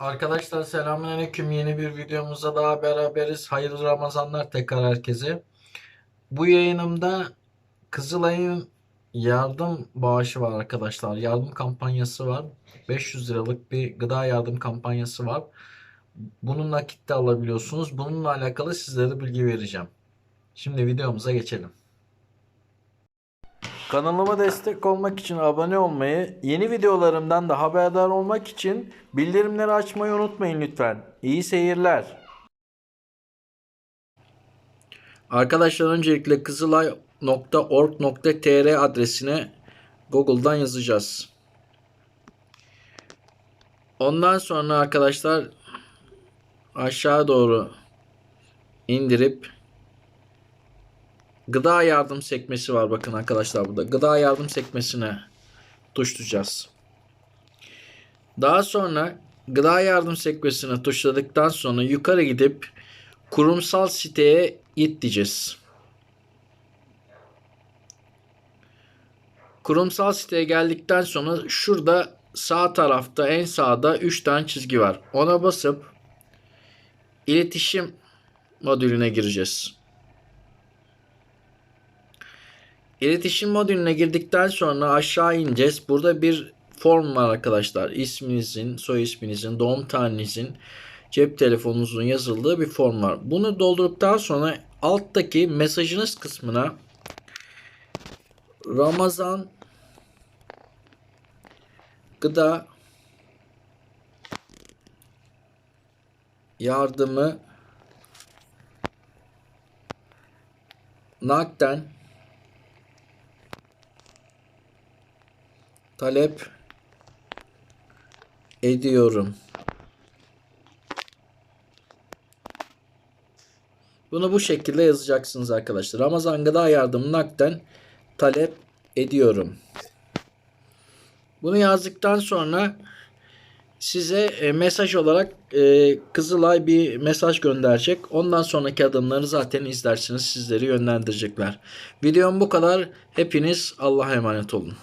Arkadaşlar selamünaleyküm. Yeni bir videomuzda daha beraberiz. Hayırlı Ramazanlar tekrar herkese. Bu yayınımda Kızılay'ın yardım bağışı var arkadaşlar. Yardım kampanyası var. 500 liralık bir gıda yardım kampanyası var. Bunu nakitte alabiliyorsunuz. Bununla alakalı sizlere bilgi vereceğim. Şimdi videomuza geçelim. Kanalıma destek olmak için abone olmayı, yeni videolarımdan da haberdar olmak için bildirimleri açmayı unutmayın lütfen. İyi seyirler. Arkadaşlar öncelikle kızılay.org.tr adresine Google'dan yazacağız. Ondan sonra arkadaşlar aşağı doğru indirip Gıda yardım sekmesi var bakın arkadaşlar burada. Gıda yardım sekmesine tuşlayacağız. Daha sonra gıda yardım sekmesine tuşladıktan sonra yukarı gidip kurumsal siteye git diyeceğiz. Kurumsal siteye geldikten sonra şurada sağ tarafta en sağda 3 tane çizgi var. Ona basıp iletişim modülüne gireceğiz. İletişim modülüne girdikten sonra aşağı ineceğiz. Burada bir form var arkadaşlar. İsminizin, soy isminizin, doğum tarihinizin, cep telefonunuzun yazıldığı bir form var. Bunu doldurduktan sonra alttaki mesajınız kısmına Ramazan gıda yardımı nakden talep ediyorum. Bunu bu şekilde yazacaksınız arkadaşlar. Ramazan gıda yardımı nakden talep ediyorum. Bunu yazdıktan sonra size e, mesaj olarak e, Kızılay bir mesaj gönderecek. Ondan sonraki adımları zaten izlersiniz. Sizleri yönlendirecekler. Videom bu kadar. Hepiniz Allah'a emanet olun.